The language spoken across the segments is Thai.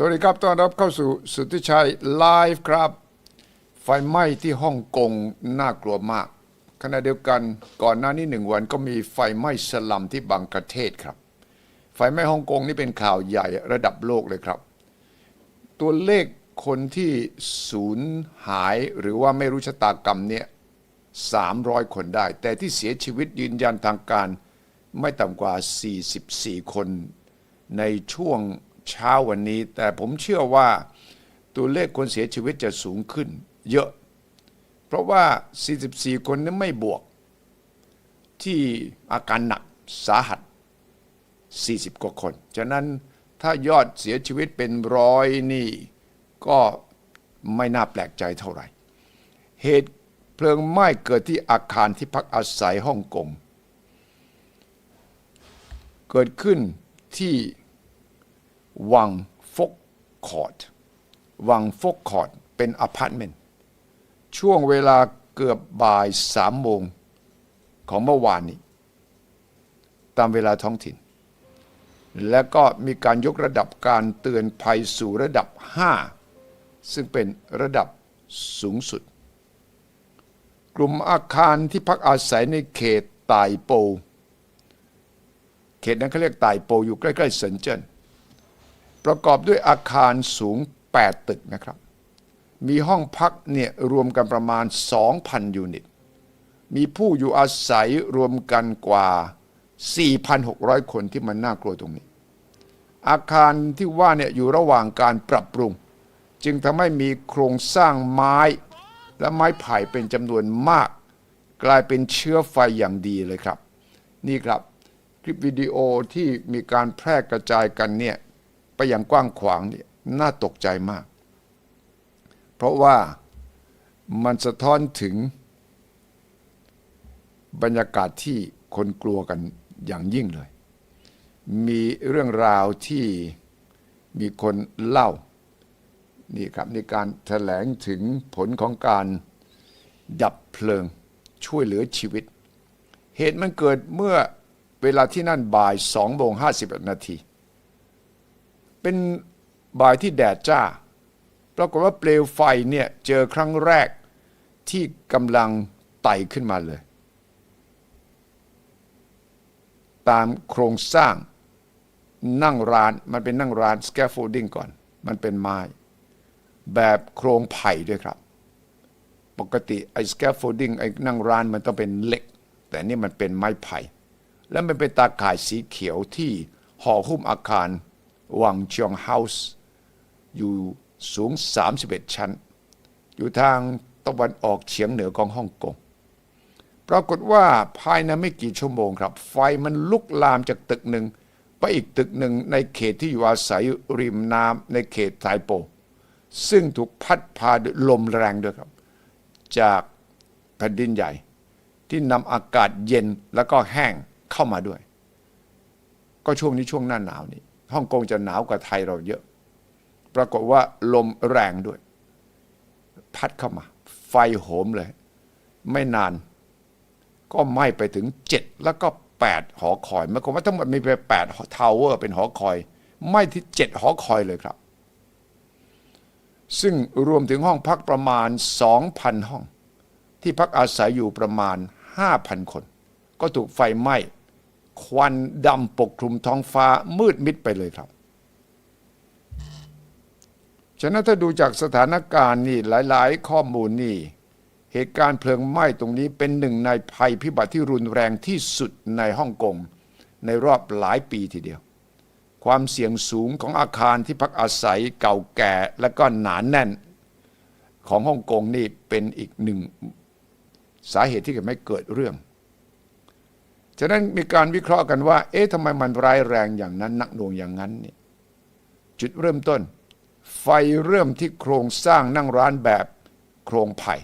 สวัสดีครับต้อนรับเข้าสู่สุทธิชัยไลฟ์ครับ ไฟไหม้ที่ฮ่องกงน่ากลัวมาก ขณะเดียวกันก่อนหน้านี้หนึ่งวันก็มีไฟไหม้สลัมที่บังกลาเทศครับ ไฟไหม้ฮ่องกงนี่เป็นข่าวใหญ่ระดับโลกเลยครับ ตัวเลขคนที่สูญหายหรือว่าไม่รู้ชะตากรรมเนี่ย300 คนได้ แต่ที่เสียชีวิตยืนยันทางการไม่ต่ำกว่า 44 คนในช่วง เช้าวันนี้ แต่ผมเชื่อว่าตัวเลขคนเสียชีวิตจะสูงขึ้น เยอะ เพราะว่า 44 คนนั้นไม่บวก ที่อาการหนักสาหัส 40 กว่าคน ฉะนั้นถ้ายอดเสียชีวิตเป็นร้อยนี่ ก็ไม่น่าแปลกใจเท่าไหร่ เหตุเพลิงไหม้เกิดที่อาคารที่พักอาศัยฮ่องกงเกิดขึ้นที่ วังฟกคอร์ดวังฟกคอร์ดเป็นอพาร์ตเมนต์ ช่วงเวลาเกือบบ่ายสามโมงของเมื่อวานนี้ ตามเวลาท้องถิ่น และก็มีการยกระดับการเตือนภัยสู่ระดับ 5 ซึ่งเป็นระดับสูงสุด กลุ่มอาคารที่พักอาศัยในเขตไต่โป เขตนั้นเขาเรียกไต่โปอยู่ใกล้ ๆ เซินเจิ้น ประกอบด้วยอาคารสูง 8 ตึกนะครับ มีห้องพักเนี่ยรวมกันประมาณ 2,000 ยูนิต มีผู้อยู่อาศัยรวมกันกว่า 4,600 คนที่มันน่ากลัวตรงนี้ อาคารที่ว่าเนี่ยอยู่ระหว่างการปรับปรุง จึงทำให้มีโครงสร้างไม้และไม้ไผ่เป็นจำนวนมาก กลายเป็นเชื้อไฟอย่างดีเลยครับ นี่ครับคลิปวิดีโอที่มีการแพร่กระจายกันเนี่ย ไปอย่างกว้างขวางนี่น่าตกใจมาก เพราะว่ามันสะท้อนถึงบรรยากาศที่คนกลัวกันอย่างยิ่งเลย มีเรื่องราวที่มีคนเล่า นี่ครับในการแถลงถึงผลของการดับเพลิงช่วยเหลือชีวิต เหตุมันเกิดเมื่อเวลาที่นั่นบ่าย2โมง51นาที เป็นบ่ายที่แดดจ้า ปรากฏว่าเปลวไฟเนี่ยเจอครั้งแรกที่กำลังไต่ขึ้นมาเลย ตามโครงสร้างนั่งร้านมันเป็นนั่งร้าน scaffolding ก่อน มันเป็นไม้ แบบโครงไผ่ด้วยครับ ปกติไอ้ scaffolding ไอ้นั่งร้านมันต้องเป็นเหล็ก แต่นี่มันเป็นไม้ไผ่ และมันเป็นตาข่ายสีเขียวที่ห่อหุ้มอาคาร วังชงเฮาส์อยู่สูง 31 ชั้น อยู่ทางตะวันออกเฉียงเหนือของฮ่องกงปรากฏว่าภายในไม่กี่ชั่วโมงครับ ไฟมันลุกลามจากตึกหนึ่ง ไปอีกตึกหนึ่งในเขตที่อยู่อาศัยริมน้ำในเขตไทโป ซึ่งถูกพัดพาด้วยลมแรงด้วยครับ จากแผ่นดินใหญ่ ที่นำอากาศเย็นแล้วก็แห้งเข้ามาด้วย ก็ช่วงนี้ช่วงหน้าหนาวนี่ ฮ่องกงจะหนาวกว่าไทยเราเยอะ ปรากฏว่าลมแรงด้วย พัดเข้ามา ไฟโหมเลย ไม่นาน ก็ไหม้ไปถึง7แล้วก็8หอคอยหมายความว่าทั้งหมดมีไป8ทาวเวอร์เป็นหอคอยไหม้ที่7หอคอยเลยครับ ซึ่งรวมถึงห้องพักประมาณ 2,000 ห้อง ที่พักอาศัยอยู่ประมาณ 5,000 คน ก็ถูกไฟไหม้ ควันดำปกคลุมท้องฟ้ามืดมิดไปเลยครับฉะนั้นถ้าดูจากสถานการณ์นี่หลาย ๆ ข้อมูลนี่เหตุการณ์เพลิงไหม้ตรงนี้เป็นหนึ่งในภัยพิบัติที่รุนแรงที่สุดในฮ่องกงในรอบหลายปีทีเดียว ความเสี่ยงสูงของอาคารที่พักอาศัยเก่าแก่และก็หนานแน่นของฮ่องกงนี่เป็นอีกหนึ่งสาเหตุที่ทำให้เกิดเรื่อง ฉะนั้นมีการวิเคราะห์กันว่า เอ๊ะทำไมมันร้ายแรงอย่างนั้นหนักหน่วงอย่างนั้นเนี่ยจุดเริ่มต้น ไฟเริ่มที่โครงสร้างนั่งร้านแบบโครงไผ่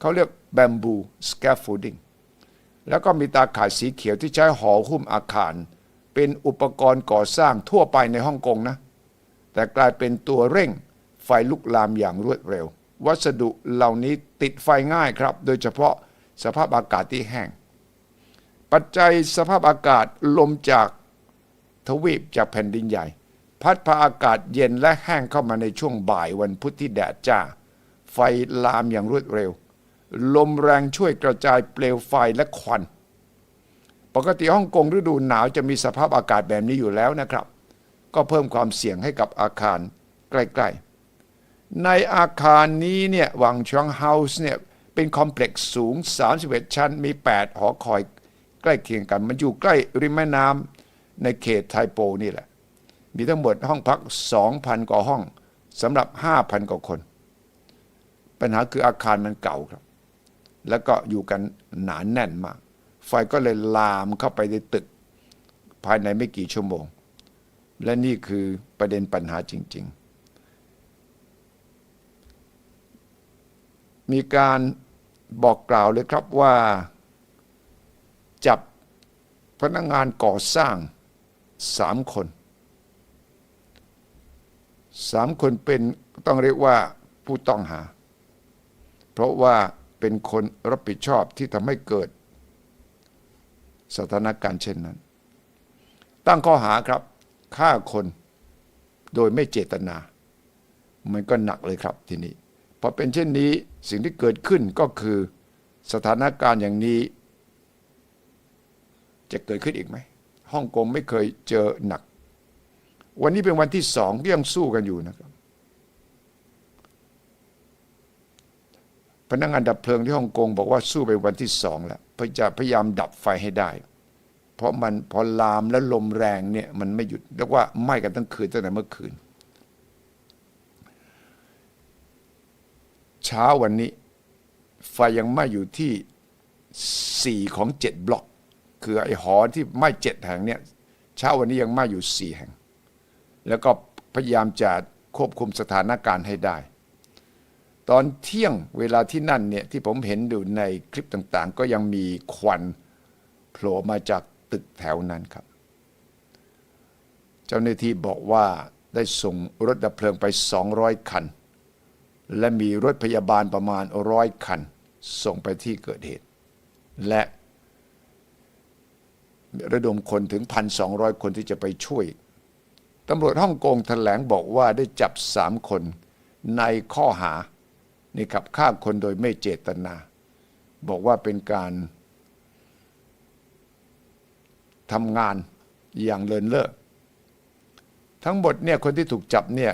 เขาเรียก bamboo scaffolding แล้วก็มีตาข่ายสีเขียวที่ใช้ห่อหุ้มอาคาร เป็นอุปกรณ์ก่อสร้างทั่วไปในฮ่องกงนะ แต่กลายเป็นตัวเร่งไฟลุกลามอย่างรวดเร็ว วัสดุเหล่านี้ติดไฟง่ายครับ โดยเฉพาะสภาพอากาศที่แห้ง ปัจจัยสภาพอากาศลมจากทวีปจากแผ่นดินใหญ่ พัดพาอากาศเย็นและแห้งเข้ามาในช่วงบ่ายวันพุธที่แดดจ้า ไฟลามอย่างรวดเร็ว ลมแรงช่วยกระจายเปลวไฟและควัน ปกติฮ่องกงฤดูหนาวจะมีสภาพอากาศแบบนี้อยู่แล้วนะครับ ก็เพิ่มความเสี่ยงให้กับอาคารใกล้ๆ ในอาคารนี้เนี่ยวังชองเฮาส์เนี่ยเป็นคอมเพล็กซ์สูง 31 ชั้นมี 8 หอคอย ใกล้เคียงกัน มันอยู่ใกล้ริมแม่น้ำในเขตไทโปนี่แหละ มีทั้งหมดห้องพัก 2,000 กว่าห้องสำหรับ 5,000 กว่าคน ปัญหาคืออาคารมันเก่าครับ แล้วก็อยู่กันหนานแน่นมาก ไฟก็เลยลามเข้าไปในตึก ภายในไม่กี่ชั่วโมง และนี่คือประเด็นปัญหาจริง ๆ มีการบอกกล่าวเลยครับว่า จับพนักงานก่อสร้างสามคนสามคนเป็นต้องเรียกว่าผู้ต้องหา เพราะว่าเป็นคนรับผิดชอบที่ทำให้เกิด สถานการณ์เช่นนั้น ตั้งข้อหาครับฆ่าคนโดยไม่เจตนา มันก็หนักเลยครับทีนี้พอเป็นเช่นนี้สิ่งที่เกิดขึ้นก็คือสถานการณ์อย่างนี้ จะเกิดขึ้นอีกไหมฮ่องกงไม่เคยเจอหนัก วันนี้เป็นวันที่สองที่ยังสู้กันอยู่นะครับ พนักงานดับเพลิงที่ฮ่องกงบอกว่าสู้ไปวันที่สองแล้วเพื่อจะพยายามดับไฟให้ได้ เพราะมันพอลามและลมแรงเนี่ยมันไม่หยุดเรียกว่าไหม้กันทั้งคืนตั้งแต่เมื่อคืน เช้าวันนี้ ไฟยังไหม้อยู่ที่สี่ของเจ็ดบล็อก คือไอ้หอที่ไหม้เจ็ดแห่งเนี่ยเช้าวันนี้ยังไหม้อยู่สี่แห่ง แล้วก็พยายามจะควบคุมสถานการณ์ให้ได้ ตอนเที่ยงเวลาที่นั่นเนี่ยที่ผมเห็นอยู่ในคลิปต่างๆ ก็ยังมีควันโผล่มาจากตึกแถวนั้นครับ เจ้าหน้าที่บอกว่าได้ส่งรถดับเพลิงไป 200 คัน และมีรถพยาบาลประมาณร้อยคัน ส่งไปที่เกิดเหตุ และ ระดมคนถึง 1,200 คนที่จะไปช่วยตำรวจฮ่องกงแถลงบอกว่าได้จับสามคนในข้อหานี่ครับฆ่าคนโดยไม่เจตนา บอกว่าเป็นการทำงานอย่างเลินเล่อทั้งหมดเนี่ยคนที่ถูกจับเนี่ย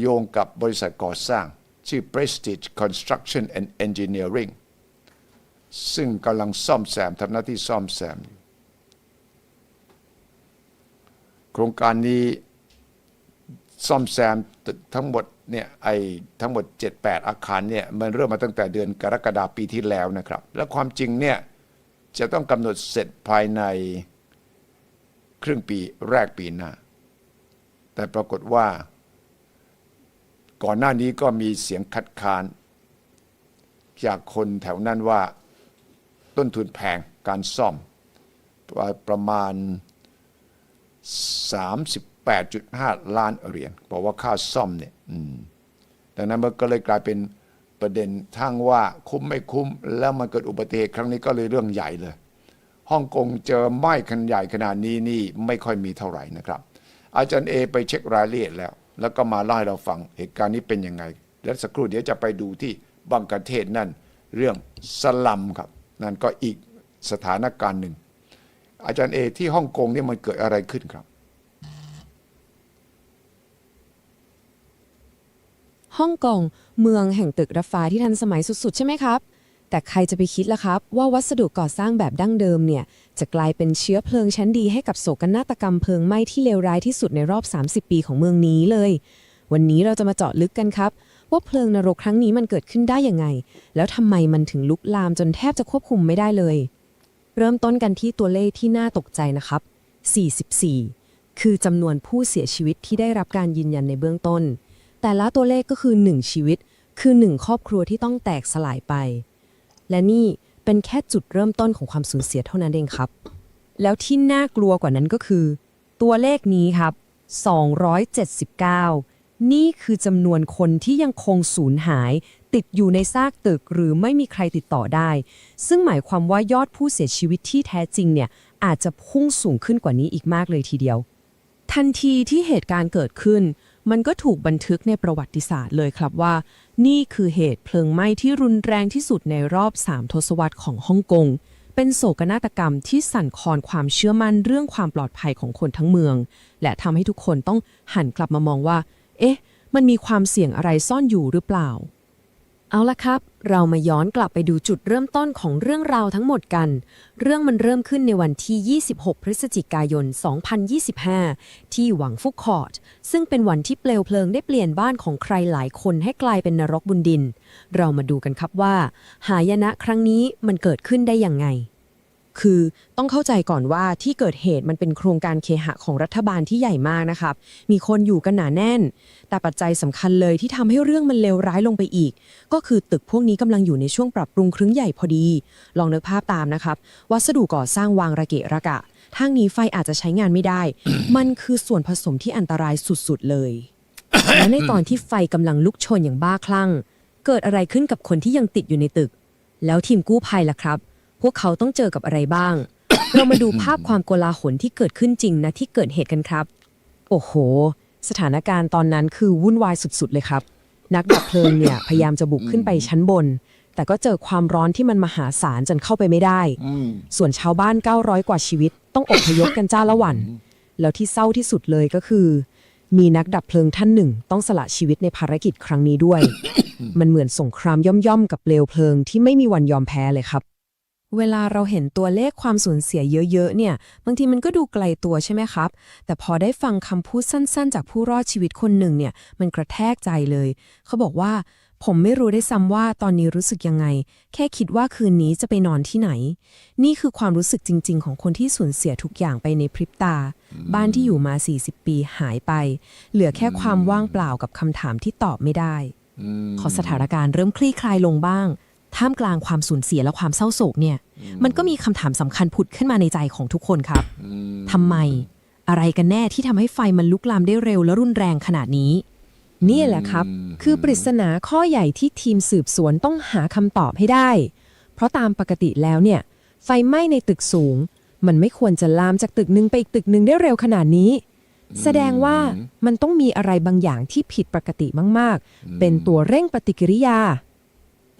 โยงกับบริษัทก่อสร้าง ชื่อ Prestige Construction and Engineering ซึ่งกำลังซ่อมแซมทำหน้าที่ซ่อมแซมอยู่ โครงการนี้ซ่อมแซมทั้งหมดเนี่ยไอ้ทั้งหมด 7-8 อาคารเนี่ยมันเริ่มมาตั้งแต่เดือนกรกฎาปีที่แล้วนะครับ และความจริงเนี่ยจะต้องกำหนดเสร็จภายในครึ่งปีแรกปีหน้า แต่ปรากฏว่า ก่อนหน้านี้ก็มีเสียงคัดค้าน จากคนแถวนั้นว่าต้นทุนแพงการซ่อมประมาณ 38.5 ล้านเหรียญบอกว่าค่าซ่อมเนี่ยดังนั้นมันก็เลยกลายเป็นประเด็นทั้งว่าคุ้มไม่คุ้ม แล้วมันเกิดอุบัติเหตุครั้งนี้ก็เลยเรื่องใหญ่เลยฮ่องกงเจอไหม้ขนาดใหญ่ขนาดนี้นี่ไม่ค่อยมีเท่าไหร่นะครับ อาจารย์เอไปเช็ครายละเอียดแล้ว แล้วก็มาเล่าให้เราฟังเหตุการณ์นี้เป็นยังไง แล้วสักครู่เดี๋ยวจะไปดูที่บังกะเทศนั่นเรื่องสลัมครับ นั่นก็อีกสถานการณ์หนึ่ง อาจารย์เอที่ฮ่องกงนี่มันเกิดอะไรขึ้นครับฮ่องกงเมืองแห่งตึกรถไฟที่ทันสมัยสุดๆ ใช่ไหมครับ แต่ใครจะไปคิดล่ะครับ ว่าวัสดุก่อสร้างแบบดั้งเดิมเนี่ย จะกลายเป็นเชื้อเพลิงชั้นดีให้กับโศกนาฏกรรมเพลิงไหม้ที่เลวร้ายที่สุดในรอบ 30 ปีของเมืองนี้เลย วันนี้เราจะมาเจาะลึกกันครับ ว่าเพลิงนรกครั้งนี้มันเกิดขึ้นได้ยังไง แล้วทำไมมันถึงลุกลามจนแทบจะควบคุมไม่ได้เลย เริ่มต้นกันที่ตัวเลขที่น่าตกใจนะครับ 44 คือจำนวนผู้เสียชีวิตที่ได้รับการยืนยันในเบื้องต้น แต่ละตัวเลขก็คือ 1 ชีวิต คือ 1 ครอบครัวที่ต้องแตกสลายไป และนี่เป็นแค่จุดเริ่มต้นของความสูญเสียเท่านั้นเองครับ แล้วที่น่ากลัวกว่านั้นก็คือ ตัวเลขนี้ครับ 279 นี่คือจำนวนคนที่ยังคงสูญหาย ติดอยู่ในซากตึกหรือไม่มีใครติดต่อได้ ซึ่งหมายความว่ายอดผู้เสียชีวิตที่แท้จริงเนี่ยอาจจะพุ่งสูงขึ้นกว่านี้อีกมากเลยทีเดียว ทันทีที่เหตุการณ์เกิดขึ้น มันก็ถูกบันทึกในประวัติศาสตร์เลยครับว่า นี่คือเหตุเพลิงไหม้ที่รุนแรงที่สุดในรอบ3ทศวรรษของฮ่องกงเป็นโศกนาฏกรรมที่สั่นคลอนความเชื่อมั่นเรื่องความปลอดภัยของคนทั้งเมือง และทำให้ทุกคนต้องหันกลับมามองว่า เอ๊ะ มันมีความเสี่ยงอะไรซ่อนอยู่หรือเปล่า เอาละครับ เรามาย้อนกลับไปดูจุดเริ่มต้นของเรื่องราวทั้งหมดกัน เรื่องมันเริ่มขึ้นในวันที่ 26 พฤศจิกายน 2025 ที่หวังฟุกคอร์ดซึ่งเป็นวันที่เปลวเพลิงได้เปลี่ยนบ้านของใครหลายคนให้กลายเป็นนรกบุญดิน เรามาดูกันครับว่า หายนะครั้งนี้มันเกิดขึ้นได้อยังไง คือต้องเข้าใจก่อนว่าที่เกิดเหตุมันเป็นโครงการเคหะของรัฐบาลที่ใหญ่มากนะครับ มีคนอยู่กันหนาแน่น แต่ปัจจัยสำคัญเลยที่ทำให้เรื่องมันเลวร้ายลงไปอีก ก็คือตึกพวกนี้กำลังอยู่ในช่วงปรับปรุงครึ่งใหญ่พอดี ลองนึกภาพตามนะครับ วัสดุก่อสร้างวางระเกะระกะทางนี้ไฟอาจจะใช้งานไม่ได้ มันคือส่วนผสมที่อันตรายสุดๆเลย และในตอนที่ไฟกำลังลุกโชนอย่างบ้าคลั่ง เกิดอะไรขึ้นกับคนที่ยังติดอยู่ในตึก แล้วทีมกู้ภัยล่ะครับพ วกเขาต้องเจอกับอะไรบ้าง เรามาดูภาพความโกลาหลที่เกิดขึ้นจริงนะที่เกิดเหตุกันครับ โอ้โห สถานการณ์ตอนนั้นคือวุ่นวายสุดๆ เลยครับ นักดับเพลิงเนี่ยพยายามจะบุกขึ้นไปชั้นบน แต่ก็เจอความร้อนที่มันมหาศาลจนเข้าไปไม่ได้ ส่วนชาวบ้าน 900 กว่าชีวิต ต้องอพยพกันจ้าละวัน แล้วที่เศร้าที่สุดเลยก็คือ มีนักดับเพลิงท่านหนึ่ง ต้องสละชีวิตในภารกิจครั้งนี้ด้วย มันเหมือนสงครามย่อมๆกับเปลวเพลิงที่ไม่มีวันยอมแพ้เลยครับ เวลาเราเห็นตัวเลขความสูญเสียเยอะๆ เนี่ย บางทีมันก็ดูไกลตัวใช่ไหมครับ แต่พอได้ฟังคำพูดสั้นๆ จากผู้รอดชีวิตคนหนึ่งเนี่ย มันกระแทกใจเลย เขาบอกว่า ผมไม่รู้ได้ซ้ำว่าตอนนี้รู้สึกยังไง แค่คิดว่าคืนนี้จะไปนอนที่ไหน นี่คือความรู้สึกจริง ๆ ของคนที่สูญเสียทุกอย่างไปในพริบตา บ้านที่อยู่มา 40 ปีหายไป เหลือแค่ความว่างเปล่ากับคำถามที่ตอบไม่ได้พอสถานการณ์เริ่มคลี่คลายลงบ้าง ท่ามกลางความสูญเสียและความเศร้าโศกเนี่ย มันก็มีคำถามสำคัญผุดขึ้นมาในใจของทุกคนครับทำไมอะไรกันแน่ที่ทำให้ไฟมันลุกลามได้เร็วและรุนแรงขนาดนี้ นี่แหละครับ คือปริศนาข้อใหญ่ที่ทีมสืบสวนต้องหาคำตอบให้ได้ เพราะตามปกติแล้วเนี่ย ไฟไหม้ในตึกสูง มันไม่ควรจะลามจากตึกหนึ่งไปอีกตึกหนึ่งได้เร็วขนาดนี้ แสดงว่ามันต้องมีอะไรบางอย่างที่ผิดปกติมาก ๆ เป็นตัวเร่งปฏิกิริยา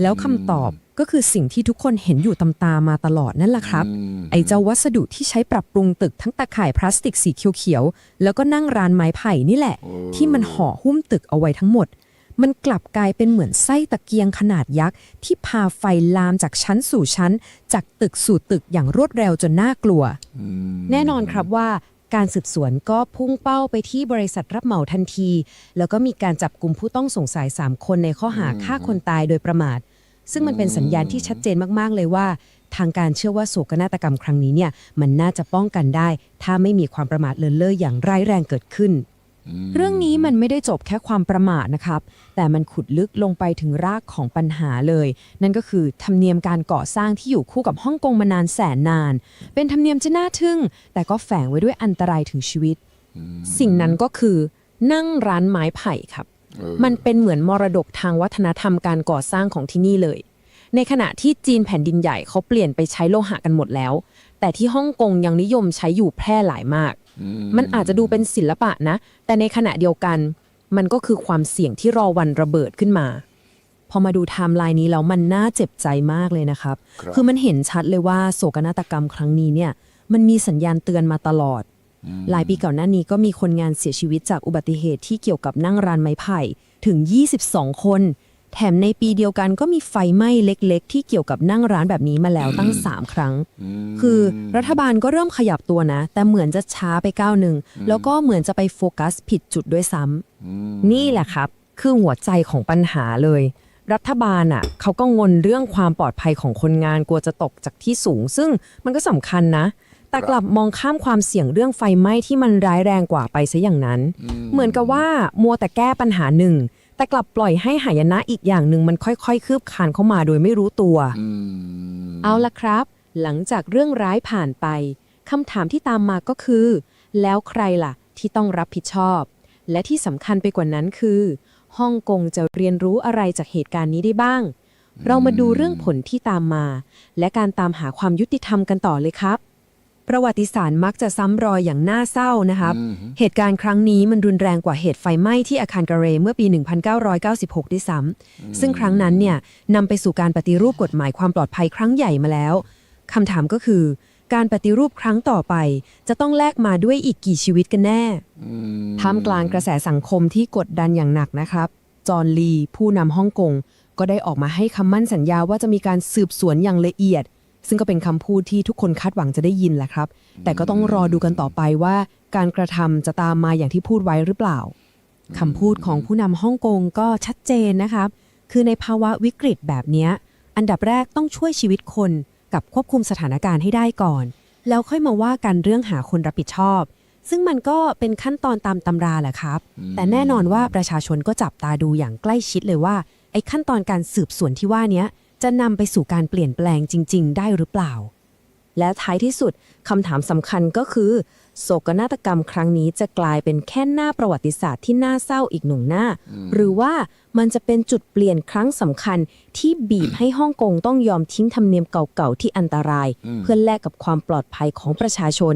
แล้วคำตอบก็คือสิ่งที่ทุกคนเห็นอยู่ตำตามาตลอดนั่นแหละครับ ไอ้เจ้าวัสดุที่ใช้ปรับปรุงตึกทั้งตะข่ายพลาสติกสีเขียวๆ แล้วก็นั่งรานไม้ไผ่นี่แหละ ที่มันห่อหุ้มตึกเอาไว้ทั้งหมด มันกลับกลายเป็นเหมือนไส้ตะเกียงขนาดยักษ์ที่พาไฟลามจากชั้นสู่ชั้น จากตึกสู่ตึกอย่างรวดเร็วจนน่ากลัว แน่นอนครับว่า การสืบสวนก็พุ่งเป้าไปที่บริษัทรับเหมาทันที แล้วก็มีการจับกลุ่มผู้ต้องสงสัย 3 คนในข้อหาฆ่าคนตายโดยประมาท ซึ่งมันเป็นสัญญาณที่ชัดเจนมากๆ เลยว่า ทางการเชื่อว่าโศกนาฏกรรมครั้งนี้เนี่ยมันน่าจะป้องกันได้ ถ้าไม่มีความประมาทเลินเล่ออย่างร้ายแรงเกิดขึ้น เรื่องนี้มันไม่ได้จบแค่ความประมาทนะครับ แต่มันขุดลึกลงไปถึงรากของปัญหาเลย นั่นก็คือธรรมเนียมการก่อสร้างที่อยู่คู่กับฮ่องกงมานานแสนนาน เป็นธรรมเนียมที่น่าทึ่ง แต่ก็แฝงไว้ด้วยอันตรายถึงชีวิต สิ่งนั้นก็คือนั่งร้านไม้ไผ่ครับ มันเป็นเหมือนมรดกทางวัฒนธรรมการก่อสร้างของที่นี่เลย ในขณะที่จีนแผ่นดินใหญ่เขาเปลี่ยนไปใช้โลหะกันหมดแล้ว แต่ที่ฮ่องกงยังนิยมใช้อยู่แพร่หลายมาก มันอาจจะดูเป็นศิลปะนะ แต่ในขณะเดียวกัน มันก็คือความเสี่ยงที่รอวันระเบิดขึ้นมา พอมาดูไทม์ไลน์นี้แล้วมันน่าเจ็บใจมากเลยนะครับครับ คือมันเห็นชัดเลยว่าโศกนาฏกรรมครั้งนี้เนี่ย มันมีสัญญาณเตือนมาตลอด หลายปีก่อนหน้านี้ก็มีคนงานเสียชีวิตจากอุบัติเหตุที่เกี่ยวกับนั่งรานไม้ไผ่ถึง 22 คน แถมในปีเดียวกันก็มีไฟไหม้เล็กๆ ที่เกี่ยวกับนั่งร้านแบบนี้มาแล้วตั้ง 3 ครั้ง คือรัฐบาลก็เริ่มขยับตัวนะ แต่เหมือนจะช้าไปก้าวหนึ่ง แล้วก็เหมือนจะไปโฟกัสผิดจุดด้วยซ้ำนี่แหละครับ คือหัวใจของปัญหาเลย รัฐบาลอะเขาก็งนเรื่องความปลอดภัยของคนงานกลัวจะตกจากที่สูง ซึ่งมันก็สำคัญนะแต่กลับมองข้ามความเสี่ยงเรื่องไฟไหม้ที่มันร้ายแรงกว่าไปซะอย่างนั้น เหมือนกับว่ามัวแต่แก้ปัญหาหนึ่ง แต่กลับปล่อยให้หายนะอีกอย่างหนึ่งมันค่อยๆ คืบคลานเข้ามาโดยไม่รู้ตัวเอาละครับ หลังจากเรื่องร้ายผ่านไปคำถามที่ตามมาก็คือ แล้วใครล่ะ ที่ต้องรับผิดชอบ และที่สำคัญไปกว่านั้นคือฮ่องกงจะเรียนรู้อะไรจากเหตุการณ์นี้ได้บ้าง เรามาดูเรื่องผลที่ตามมา และการตามหาความยุติธรรมกันต่อเลยครับ ประวัติศาสตร์มักจะซ้ำรอยอย่างน่าเศร้านะครับ เหตุการณ์ครั้งนี้มันรุนแรงกว่าเหตุไฟไหม้ที่อาคารกะเรเมื่อปี 1996 ด้วยซ้ำซึ่งครั้งนั้นเนี่ยนำไปสู่การปฏิรูปกฎหมายความปลอดภัยครั้งใหญ่มาแล้วคำถามก็คือ การปฏิรูปครั้งต่อไป จะต้องแลกมาด้วยอีกกี่ชีวิตกันแน่ท่ามกลางกระแสสังคมที่กดดันอย่างหนักนะครับ จอห์นลีผู้นำฮ่องกงก็ได้ออกมาให้คำมั่นสัญญาว่าจะมีการสืบสวนอย่างละเอียด ซึ่งก็เป็นคำพูดที่ทุกคนคาดหวังจะได้ยินแหละครับ แต่ก็ต้องรอดูกันต่อไปว่า การกระทำจะตามมาอย่างที่พูดไว้หรือเปล่าคำพูดของผู้นำฮ่องกงก็ชัดเจนนะครับ คือในภาวะวิกฤตแบบเนี้ยอันดับแรกต้องช่วยชีวิตคนกับควบคุมสถานการณ์ให้ได้ก่อน แล้วค่อยมาว่ากันเรื่องหาคนรับผิดชอบ ซึ่งมันก็เป็นขั้นตอนตามตำราแหละครับ แต่แน่นอนว่าประชาชนก็จับตาดูอย่างใกล้ชิดเลยว่าไอ้ขั้นตอนการสืบสวนที่ว่าเนี้ย จะนำไปสู่การเปลี่ยนแปลงจริง ๆ ได้หรือเปล่า และท้ายที่สุดคำถามสำคัญก็คือ โศกนาฏกรรมครั้งนี้จะกลายเป็นแค่หน้าประวัติศาสตร์ที่น่าเศร้าอีกหนึ่งหน้า หรือว่ามันจะเป็นจุดเปลี่ยนครั้งสำคัญที่บีบให้ฮ่องกงต้องยอมทิ้งธรรมเนียมเก่าๆที่อันตราย เพื่อแลกกับความปลอดภัยของประชาชน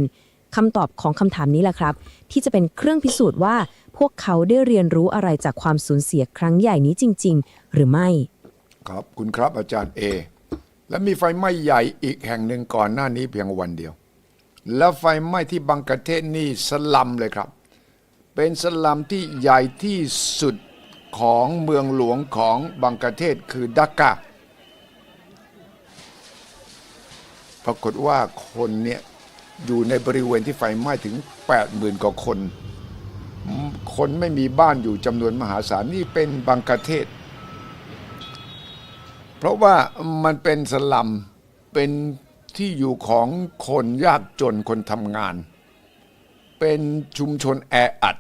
คำตอบของคำถามนี้แหละครับ ที่จะเป็นเครื่องพิสูจน์ว่า พวกเขาได้เรียนรู้อะไรจากความสูญเสียครั้งใหญ่นี้จริง ๆ หรือไม่ ขอบคุณครับอาจารย์เอและมีไฟไหม้ใหญ่อีกแห่งหนึ่งก่อนหน้านี้เพียงวันเดียว แล้วไฟไหม้ที่บังกะเทศนี่สลัมเลยครับ เป็นสลัมที่ใหญ่ที่สุดของเมืองหลวงของบังกะเทศคือดักกาปรากฏว่าคนเนี่ยอยู่ในบริเวณที่ไฟไหม้ถึง 80,000กว่าคน คนไม่มีบ้านอยู่จำนวนมหาศาลนี่เป็นบังกะเทศ เพราะว่ามันเป็นสลัมเป็นที่อยู่ของคนยากจนคนทำงาน เป็นชุมชนแออัด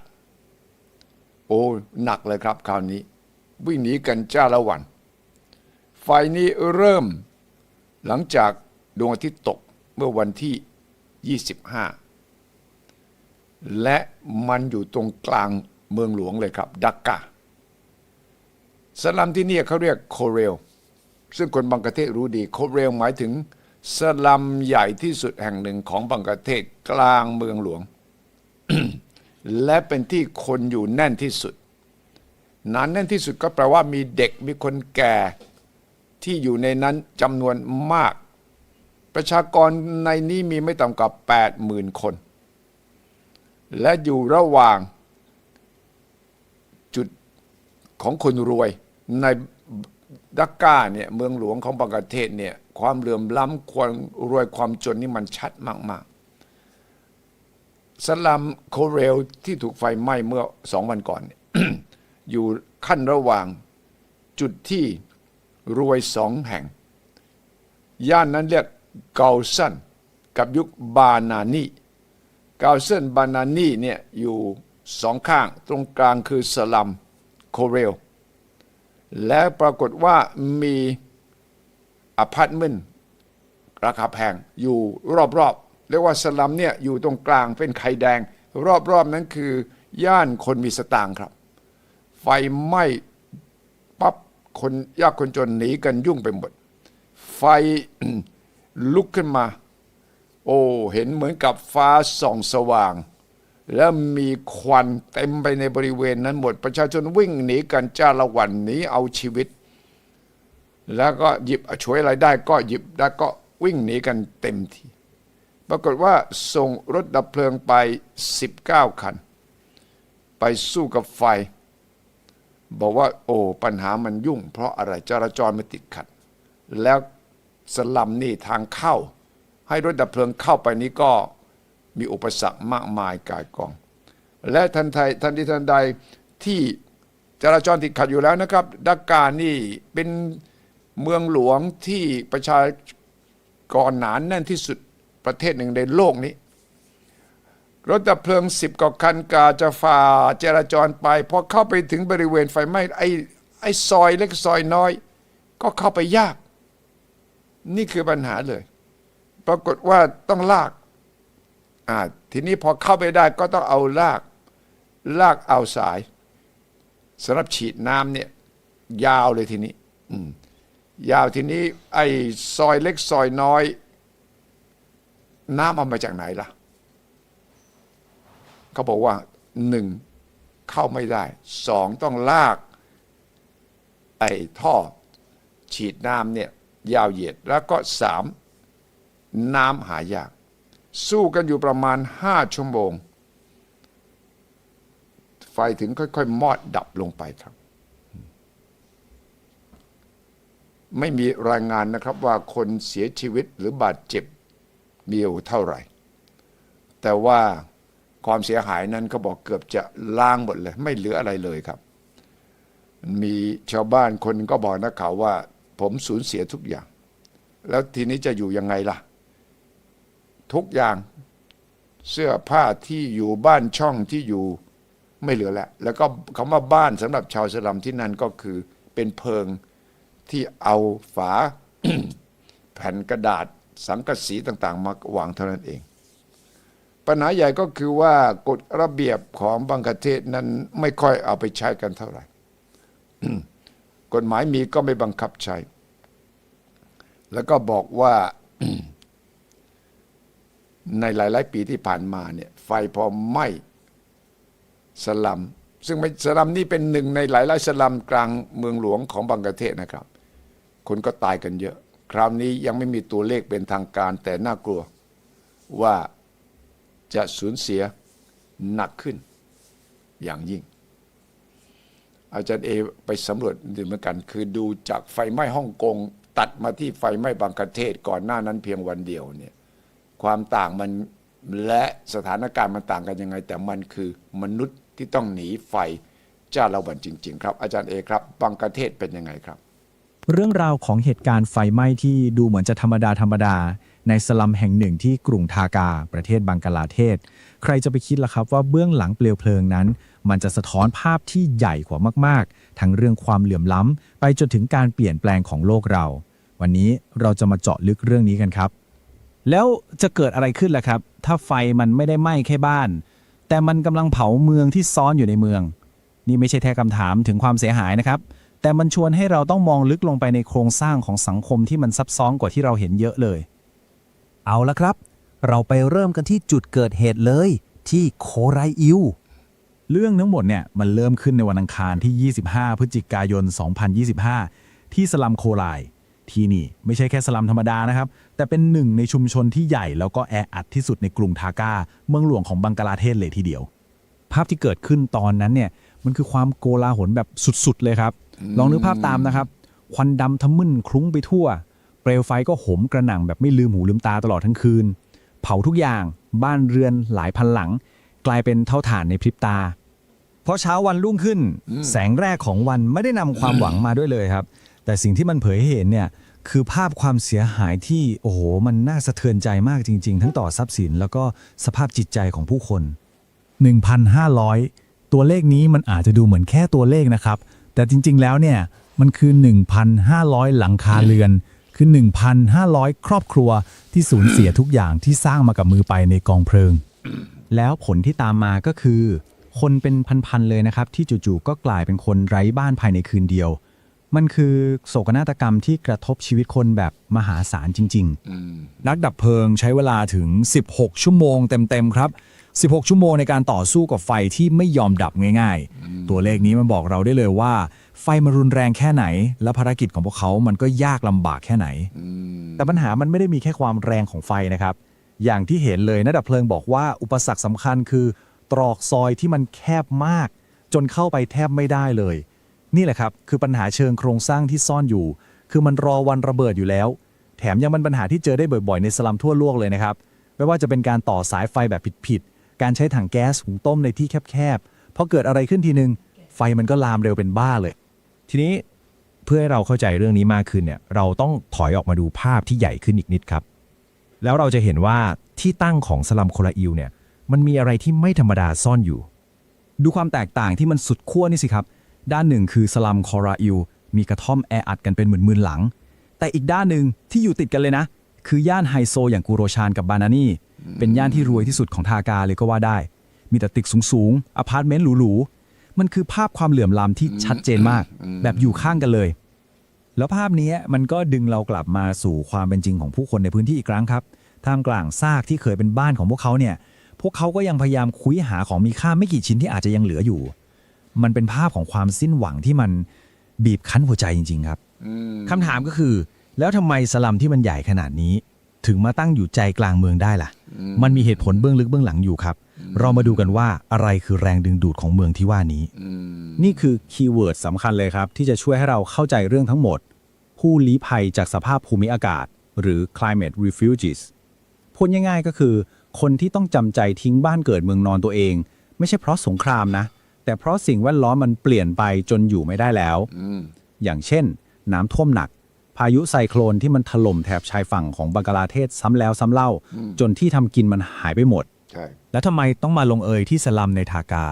โอ้หนักเลยครับคราวนี้ วิ่งหนีกันจ้าละวัน ไฟนี้เริ่มหลังจากดวงอาทิตย์ตกเมื่อวันที่ 25 และมันอยู่ตรงกลางเมืองหลวงเลยครับ ดักกาสลัมที่นี่เขาเรียกโคเรล ซึ่งคนบางประเทศรู้ดีโคเรลหมายถึงสลัมใหญ่ที่สุดแห่งหนึ่งของบางประเทศกลางเมืองหลวง และเป็นที่คนอยู่แน่นที่สุดหนานแน่นที่สุดก็แปลว่ามีเด็กมีคนแก่ที่อยู่ในนั้นจำนวนมาก ประชากรในนี้มีไม่ต่ำกว่า 80,000 คน และอยู่ระหว่างจุดของคนรวยใน ดักกาเนี่ยเมืองหลวงของบังกลาเทศเนี่ยความเหลื่อมล้ำความรวยความจนนี่มันชัดมากๆสลัมโคเรลที่ถูกไฟไหม้เมื่อสองวันก่อน อยู่ขั้นระหว่างจุดที่รวยสองแห่ง ย่านนั้นเรียกเกาซันกับยุคบานานีเกาซันบานานีเนี่ยอยู่สองข้างตรงกลางคือสลัมโคเรล และปรากฏว่ามีอพาร์ตเมนต์ราคาแพงอยู่รอบๆเรียกว่าสลัมเนี่ยอยู่ตรงกลางเป็นไข่แดง รอบๆนั้นคือย่านคนมีสตางค์ครับ ไฟไหม้ปั๊บคนยากคนจนหนีกันยุ่งไปหมด ไฟลุกขึ้นมา โอ้เห็นเหมือนกับฟ้าส่องสว่าง แล้วมีควันเต็มไปในบริเวณนั้นหมดประชาชนวิ่งหนีกันจ้าละวันหนีเอาชีวิต แล้วก็หยิบฉวยอะไรได้ก็หยิบได้ก็วิ่งหนีกันเต็มทีปรากฏว่าส่งรถดับเพลิงไป 19 คัน ไปสู้กับไฟ บอกว่าโอ้ปัญหามันยุ่ง เพราะอะไรจราจรมันติดขัด แล้วสลัมนี่ทางเข้า ให้รถดับเพลิงเข้าไปนี้ก็ มีอุปสรรคมากมายกายกอง และทันใดทันทีทันใดที่จราจรติดขัดอยู่แล้วนะครับดักกานี่เป็นเมืองหลวงที่ประชากรหนานแน่นที่สุดประเทศหนึ่งในโลกนี้ รถดับเพลิงสิบกว่าคันกาจะฝ่าจราจรไปพอเข้าไปถึงบริเวณไฟไหม้ไอ้ไอ้ซอยเล็กซอยน้อย ก็เข้าไปยาก นี่คือปัญหาเลย ปรากฏว่าต้องลาก อ่าทีนี้พอเข้าไปได้ก็ต้องเอาลากลากเอาสายสำหรับฉีดน้ำเนี่ย ยาวเลยทีนี้ยาวทีนี้ ไอ้ซอยเล็กซอยน้อยน้ำเอามาจากไหนล่ะ เขาบอกว่าหนึ่งเข้าไม่ได้สองต้องลาก ไอ้ท่อ ฉีดน้ำเนี่ย ยาวเหยียด แล้วก็สามน้ำหายาก สู้กันอยู่ประมาณห้าชั่วโมง ไฟถึงค่อยๆ มอดดับลงไปครับ ไม่มีรายงานนะครับว่าคนเสียชีวิตหรือบาดเจ็บมีอยู่เท่าไหร่ แต่ว่าความเสียหายนั้นเขาบอกเกือบจะล้างหมดเลย ไม่เหลืออะไรเลยครับ มีชาวบ้านคนก็บอกนักข่าวว่า ผมสูญเสียทุกอย่าง แล้วทีนี้จะอยู่ยังไงล่ะ ทุกอย่างเสื้อผ้าที่อยู่บ้านช่องที่อยู่ไม่เหลือแล้ว แล้วก็คำว่าบ้านสำหรับชาวสลัมที่นั่นก็คือเป็นเพิงที่เอาฝาแผ่นกระดาษสังกะสีต่าง ๆ มาวางเท่านั้นเอง ปัญหาใหญ่ก็คือว่ากฎระเบียบของบางประเทศนั้นไม่ค่อยเอาไปใช้กันเท่าไหร่กฎหมายมีก็ไม่บังคับใช้ แล้วก็บอกว่า ในหลาย ๆ ปีที่ผ่านมาเนี่ยไฟพอไหม้สลัม ซึ่งสลัมนี่เป็นหนึ่งในหลายๆสลัมกลางเมืองหลวงของบังกลาเทศนะครับ คนก็ตายกันเยอะ คราวนี้ยังไม่มีตัวเลขเป็นทางการ แต่น่ากลัวว่าจะสูญเสียหนักขึ้นอย่างยิ่ง อาจารย์เอไปสำรวจดูเหมือนกัน คือดูจากไฟไหม้ฮ่องกง ตัดมาที่ไฟไหม้บางประเทศก่อนหน้านั้นเพียงวันเดียวเนี่ย ความต่างมันและสถานการณ์มันต่างกันยังไง แต่มันคือมนุษย์ที่ต้องหนีไฟจ้าละวันจริง ๆ ครับ อาจารย์เอครับบางประเทศเป็นยังไงครับ เรื่องราวของเหตุการณ์ไฟไหม้ที่ดูเหมือนจะธรรมดาธรรมดา ในสลัมแห่งหนึ่งที่กรุงทากา ประเทศบังกลาเทศ ใครจะไปคิดล่ะครับว่าเบื้องหลังเปลวเพลิงนั้น มันจะสะท้อนภาพที่ใหญ่กว่ามาก ๆ ทั้งเรื่องความเหลื่อมล้ำ ไปจนถึงการเปลี่ยนแปลงของโลกเรา วันนี้เราจะมาเจาะลึกเรื่องนี้กันครับ แล้วจะเกิดอะไรขึ้นล่ะครับ ถ้าไฟมันไม่ได้ไหม้แค่บ้าน แต่มันกำลังเผาเมืองที่ซ้อนอยู่ในเมือง นี่ไม่ใช่แค่คำถามถึงความเสียหายนะครับ แต่มันชวนให้เราต้องมองลึกลงไปในโครงสร้างของสังคมที่มันซับซ้อนกว่าที่เราเห็นเยอะเลย เอาละครับ เราไปเริ่มกันที่จุดเกิดเหตุเลย ที่โคไรอิวเรื่องทั้งหมดเนี่ยมันเริ่มขึ้นในวันอังคารที่ 25 พฤศจิกายน 2025 ที่สลัมโคไลที่นี่ไม่ใช่แค่สลัมธรรมดานะครับ แต่เป็นหนึ่งในชุมชนที่ใหญ่แล้วก็แออัดที่สุดในกรุงทากาเมืองหลวงของบังกลาเทศเลยทีเดียว ภาพที่เกิดขึ้นตอนนั้นเนี่ยมันคือความโกลาหลแบบสุดๆเลยครับ ลองนึกภาพตามนะครับ ควันดำทะมึนคลุ้งไปทั่ว เปลวไฟก็โหมกระหน่ำแบบไม่ลืมหูลืมตาตลอดทั้งคืน เผาทุกอย่าง บ้านเรือนหลายพันหลัง กลายเป็นเท่าฐานในพริบตาพอเช้าวันรุ่งขึ้น แสงแรกของวันไม่ได้นำความหวังมาด้วยเลยครับ แต่สิ่งที่มันเผยให้เห็นเนี่ย คือภาพความเสียหายที่โอ้โหมันน่าสะเทือนใจมากจริง ๆ ทั้งต่อทรัพย์สิน แล้วก็สภาพจิตใจของผู้คน 1,500 ตัวเลขนี้มันอาจจะดูเหมือนแค่ตัวเลขนะครับ แต่จริง ๆ แล้วเนี่ยมันคือ 1,500 หลังคาเรือน คือ 1,500 ครอบครัวที่สูญเสียทุกอย่างที่สร้างมากับมือไปในกองเพลิง แล้วผลที่ตามมาก็คือ คนเป็นพันๆเลยนะครับ ที่จู่ๆก็กลายเป็นคนไร้บ้านภายในคืนเดียว มันคือโศกนาฏกรรมที่กระทบชีวิตคนแบบมหาศาลจริงๆนักดับเพลิงใช้เวลาถึง 16 ชั่วโมงเต็ม ๆ ครับ 16 ชั่วโมงในการต่อสู้กับไฟที่ไม่ยอมดับง่าย ๆ ตัวเลขนี้มันบอกเราได้เลยว่า ไฟมันรุนแรงแค่ไหน และภารกิจของพวกเขา มันก็ยากลำบากแค่ไหน แต่ปัญหามันไม่ได้มีแค่ความแรงของไฟนะครับ อย่างที่เห็นเลยนักดับเพลิงบอกว่าอุปสรรคสำคัญคือ ตรอกซอยที่มันแคบมาก จนเข้าไปแทบไม่ได้เลย นี่แหละครับคือปัญหาเชิงโครงสร้างที่ซ่อนอยู่ คือมันรอวันระเบิดอยู่แล้ว แถมยังเป็นปัญหาที่เจอได้บ่อยๆ ในสลัมทั่วโลกเลยนะครับ ไม่ว่าจะเป็นการต่อสายไฟแบบผิดๆ การใช้ถังแก๊สหุงต้มในที่แคบๆพอเกิดอะไรขึ้นทีนึง ไฟมันก็ลามเร็วเป็นบ้าเลย ทีนี้เพื่อให้เราเข้าใจเรื่องนี้มากขึ้นเนี่ยเราต้องถอยออกมาดูภาพที่ใหญ่ขึ้นอีกนิดครับ แล้วเราจะเห็นว่าที่ตั้งของสลัมโคลาอิลเนี่ยมันมีอะไรที่ไม่ธรรมดาซ่อนอยู่ ดูความแตกต่างที่มันสุดขั้วนี่สิครับ ด้านหนึ่งคือสลัมคอราอิลมีกระท่อมแออัดกันเป็นหมื่นๆหลัง แต่อีกด้านหนึ่งที่อยู่ติดกันเลยนะ คือย่านไฮโซอย่างกูโรชานกับบานานี่ เป็นย่านที่รวยที่สุดของทากาเลยก็ว่าได้ มีแต่ตึกสูงๆอพาร์ตเมนต์หรูๆมันคือภาพความเหลื่อมล้ำที่ชัดเจนมาก แบบอยู่ข้างกันเลย แล้วภาพนี้มันก็ดึงเรากลับมาสู่ความเป็นจริงของผู้คนในพื้นที่อีกครั้งครับท่ามกลางซากที่เคยเป็นบ้านของพวกเขาเนี่ยพวกเขาก็ยังพยายามคุยหาของมีค่าไม่กี่ชิ้นที่อาจจะยังเหลืออยู่ มันเป็นภาพของความสิ้นหวังที่มันบีบคั้นหัวใจจริง ๆ ครับ คำถามก็คือ แล้วทำไมสลัมที่มันใหญ่ขนาดนี้ ถึงมาตั้งอยู่ใจกลางเมืองได้ล่ะ มันมีเหตุผลเบื้องลึกเบื้องหลังอยู่ครับ เรามาดูกันว่าอะไรคือแรงดึงดูดของเมืองที่ว่านี้ นี่คือคีย์เวิร์ดสำคัญเลยครับ ที่จะช่วยให้เราเข้าใจเรื่องทั้งหมด ผู้ลี้ภัยจากสภาพภูมิอากาศ หรือ climate refugees พูดง่ายๆก็คือ คนที่ต้องจำใจทิ้งบ้านเกิดเมืองนอนตัวเอง ไม่ใช่เพราะสงครามนะ แต่เพราะสิ่งแวดล้อมมันเปลี่ยนไปจนอยู่ไม่ได้แล้ว อย่างเช่น น้ำท่วมหนัก พายุไซโคลนที่มันถล่มแถบชายฝั่งของบังกลาเทศซ้ำแล้วซ้ำเล่า จนที่ทำกินมันหายไปหมด ใช่ แล้วทำไมต้องมาลงเอยที่สลัมในทากา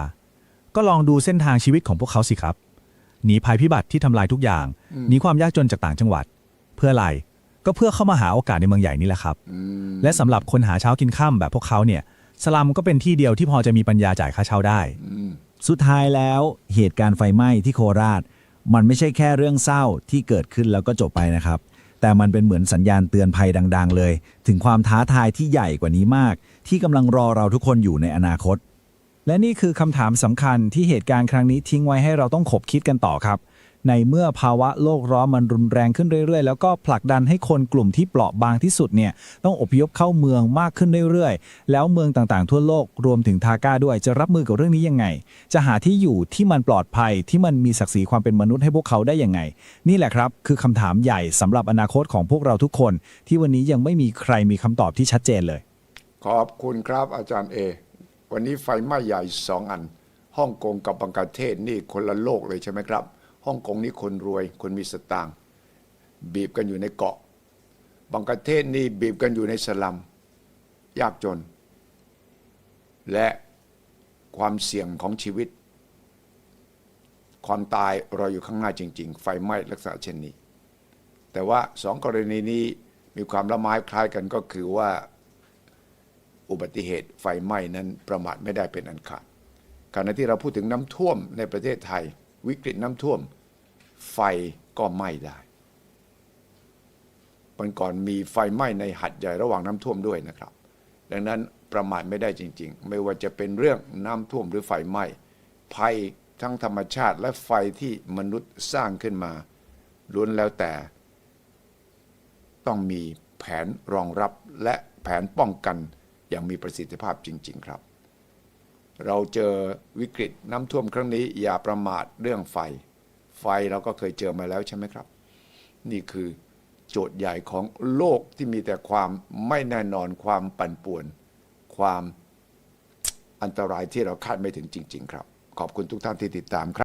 ก็ลองดูเส้นทางชีวิตของพวกเขาสิครับ หนีภัยพิบัติที่ทำลายทุกอย่าง หนีความยากจนจากต่างจังหวัด เพื่ออะไร ก็เพื่อเข้ามาหาโอกาสในเมืองใหญ่นี่แหละครับ และสำหรับคนหาเช้ากินข้ามแบบพวกเขาเนี่ย สลัมก็เป็นที่เดียวที่พอจะมีปัญญาจ่ายค่าเช่าได้ สุดท้ายแล้วเหตุการณ์ไฟไหม้ที่โคราช มันไม่ใช่แค่เรื่องเศร้าที่เกิดขึ้นแล้วก็จบไปนะครับ แต่มันเป็นเหมือนสัญญาณเตือนภัยดัง ๆ เลย ถึงความท้าทายที่ใหญ่กว่านี้มาก ที่กำลังรอเราทุกคนอยู่ในอนาคต และนี่คือคำถามสำคัญที่เหตุการณ์ครั้งนี้ทิ้งไว้ให้เราต้องขบคิดกันต่อครับ ในเมื่อภาวะโลกร้อนมันรุนแรงขึ้นเรื่อยๆ แล้วก็ผลักดันให้คนกลุ่มที่เปราะบางที่สุดเนี่ยต้องอพยพเข้าเมืองมากขึ้นเรื่อยๆ แล้วเมืองต่างๆ ทั่วโลกรวมถึงทาก้าด้วยจะรับมือกับเรื่องนี้ยังไง จะหาที่อยู่ที่มันปลอดภัยที่มันมีศักดิ์ศรีความเป็นมนุษย์ให้พวกเขาได้ยังไง นี่แหละครับ คือคำถามใหญ่สำหรับอนาคตของพวกเราทุกคน ที่วันนี้ยังไม่มีใครมีคำตอบที่ชัดเจนเลย ขอบคุณครับอาจารย์เอวันนี้ไฟไหม้ใหญ่สองอันฮ่องกงกับบังกลาเทศนี่คนละโลกเลยใช่ไหมครับ ฮ่องกงนี่คนรวย คนมีสตางค์บีบกันอยู่ในเกาะบังกลาเทศนี่บีบกันอยู่ในสลัม ยากจน และความเสี่ยงของชีวิต ความตายรออยู่ข้างหน้าจริง ๆ ไฟไหม้ลักษณะเช่นนี้ แต่ว่าสองกรณีนี้มีความละไม้คล้ายกันก็คือว่าอุบัติเหตุไฟไหม้นั้นประมาทไม่ได้เป็นอันขาดขณะที่เราพูดถึงน้ำท่วมในประเทศไทย วิกฤตน้ำท่วม ไฟก็ไหม้ได้วันก่อนมีไฟไหม้ในหัดใหญ่ระหว่างน้ำท่วมด้วยนะครับ ดังนั้นประมาทไม่ได้จริง ๆ ไม่ว่าจะเป็นเรื่องน้ำท่วมหรือไฟไหม้ภัยทั้งธรรมชาติและไฟที่มนุษย์สร้างขึ้นมาล้วนแล้วแต่ ต้องมีแผนรองรับและแผนป้องกันอย่างมีประสิทธิภาพจริง ๆ ครับ เราเจอวิกฤตน้ำท่วมครั้งนี้อย่าประมาทเรื่องไฟ ไฟเราก็เคยเจอมาแล้วใช่ไหมครับ นี่คือโจทย์ใหญ่ของโลกที่มีแต่ความไม่แน่นอนความปั่นป่วน ความอันตรายที่เราคาดไม่ถึงจริง ๆ ครับ ขอบคุณทุกท่านที่ติดตามครับ